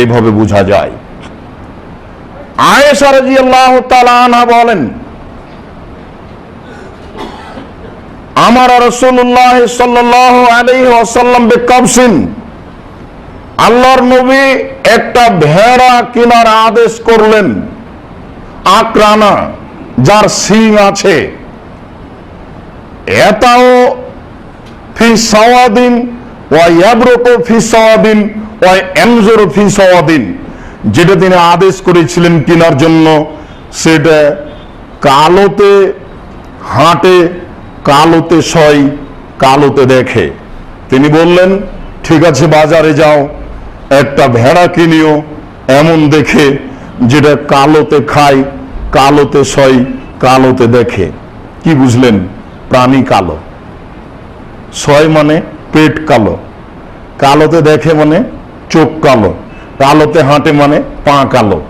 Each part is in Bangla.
এইভাবে বোঝা যায়। আয়েশা তাআলা আনহা বলেন, আমার রাসূলুল্লাহ সাল্লাল্লাহু আলাইহি ওয়াসাল্লাম বিকাবসিন। আল্লাহর নবী একটা ভেড়া কেনার আদেশ করলেন, আকরানা, যার সিং আছে। এটাও ফি সাওয়াদিন যেটা তিনি আদেশ করেছিলেন কেনার জন্য, সেটা কালোতে হাঁটে, কালোতে সয় কালোতে দেখে। তিনি বললেন, ঠিক আছে, বাজারে যাও, একটা ভেড়া কিনিও, এমন দেখে যেটা কালোতে খায়, কালোতে সয় কালোতে দেখে। কি বুঝলেন? প্রাণী কালো। ছয় মানে পেট কালো। কালোতে দেখে মানে চোখ কালো। কালোতে হাঁটে মানে পা কালো।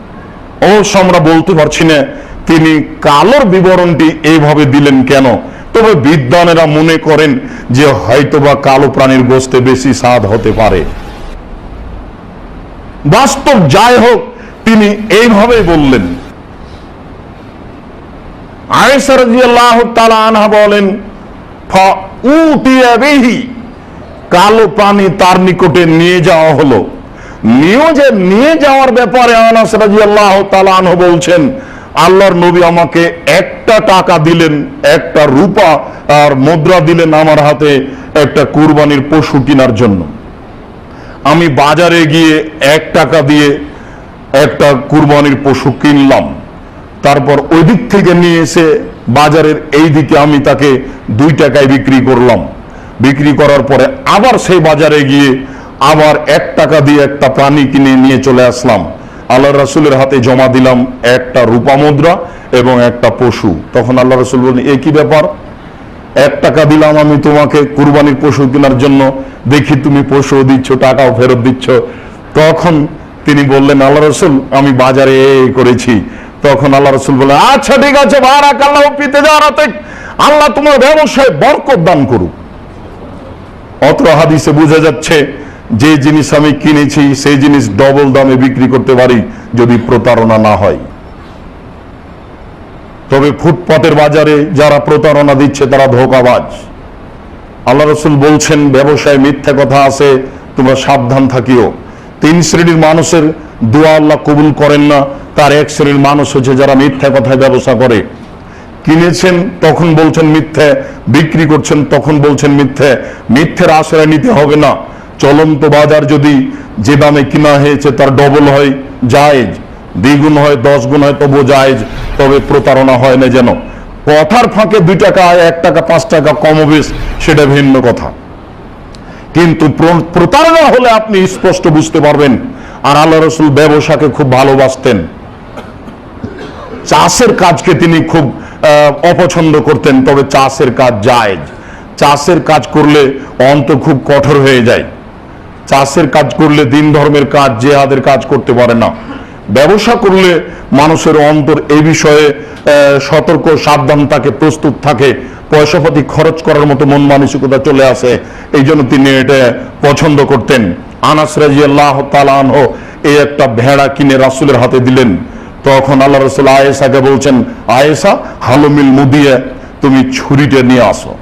অবশ্য আমরা বলতে পারছি না, তিনি কালোর বিবরণটি এইভাবে দিলেন কেন? তবে বিদ্বানেরা মনে করেন যে হয়তোবা কালো প্রাণীর গোস্তে বেশি স্বাদ হতে পারে। বাস্তব যাই হোক, তিনি এইভাবে বললেন। তাআলা আনহা বলেন কালো প্রাণী তার নিকটে নিয়ে যাওয়া হলো। নিয়ে যে নিয়ে যাওয়ার ব্যাপারে আনাস রাদিয়াল্লাহু তাআলা আনহু বলছেন, আল্লাহর নবী আমাকে একটা টাকা দিলেন, একটা রূপা আর মুদ্রা দিলেন আমার হাতে একটা কুরবানির পশু কেনার জন্য। আমি বাজারে গিয়ে এক টাকা দিয়ে একটা কুরবানির পশু কিনলাম। তারপর ওই দিক থেকে নিয়ে এসে বাজারের এই দিকে আমি তাকে দুই টাকায় বিক্রি করলাম। বিক্রি করার পরে আবার সেই বাজারে গিয়ে আবার এক টাকা দিয়ে একটা প্রাণী কিনে নিয়ে চলে আসলাম। আল্লাহ রাসুলের হাতে জমা দিলাম একটা রূপা মুদ্রা এবং একটা পশু। তখন আল্লাহ রসুল বললেন, এ কি ব্যাপার? এক টাকা দিলাম আমি তোমাকে কুরবানির পশু কেনার জন্য। দেখি তুমি পশু দিচ্ছ, টাকাও ফেরত দিচ্ছ। তখন তিনি বললেন আল্লাহ রসুল, আমি বাজারে করেছি। তখন আল্লাহ রসুল বললেন আচ্ছা ঠিক আছে আল্লাহ তোমার ব্যবসায় বরকত দান করুক। অত্র হাদিসে বোঝা যাচ্ছে, যে জিনিস আমি কিনেছি, সেই জিনিস ডবল দামে বিক্রি করতে পারি যদি প্রতারণা না হয়। তবে ফুটপাতের বাজারে যারা প্রতারণা দিচ্ছে, তারা ধোকাবাজ। আল্লাহ রসুল বলছেন, ব্যবসায় মিথ্যা কথা আছে, তোমরা সাবধান থাকিও। তিন শ্রেণির মানুষের দোয়া আল্লাহ কবুল করেন না, তার এক শ্রেণির মানুষ হচ্ছে যারা মিথ্যা কথায় ব্যবসা করে। কিনেছেন, তখন বলছেন মিথ্যে, বিক্রি করছেন, তখন বলছেন মিথ্যে। মিথ্যের আশ্রয় নিতে হবে না। চলন্ত বাজার যদি যে দামে কিনা হয়েছে, তার ডবল হয় জায়েজ, দ্বিগুণ হয় দশ গুণ হয় তবু জায়েজ। তবে প্রতারণা হয় না যেন। কথার ফাঁকে দুই টাকা, এক টাকা, পাঁচ টাকা কমবেশ সেটা ভিন্ন কথা। কিন্তু প্রতারণা হলে আপনি স্পষ্ট বুঝতে পারবেন। আর আল্লাহ রসুল ব্যবসাকে খুব ভালোবাসতেন। চাষের কাজকে তিনি খুব অপছন্দ করতেন, তবে চাষের কাজ জায়েজ চাষের কাজ করলে অন্ত খুব কঠোর হয়ে যায়। চাষের কাজ করলে দিন ধর্মের কাজ, জেহাদের কাজ করতে পারে না। ব্যবসা করলে মানুষের অন্তর এই বিষয়ে সতর্ক, সাবধান থাকে, প্রস্তুত থাকে, পয়সাপাতি খরচ করার মতো মন মানসিকতা চলে আসে। এই জন্য তিনি এটা পছন্দ করতেন। আনাস রাজি আল্লাহ তালাহ এই একটা ভেড়া কিনে রাসুলের হাতে দিলেন। তখন আল্লাহ রসুল আয়েসাকে বলছেন আয়েসা হালুমিল মুদিয়ে, তুমি ছুরিটা নিয়ে আসো।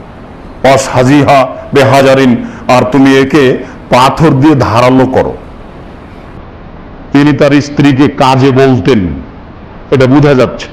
অস হাজিহা বেহাজারিন, আর তুমি একে পাথর দিয়ে ধারালো করো। তিনি তার স্ত্রীকে কাজে বলতেন। এটা বোঝা যাচ্ছে।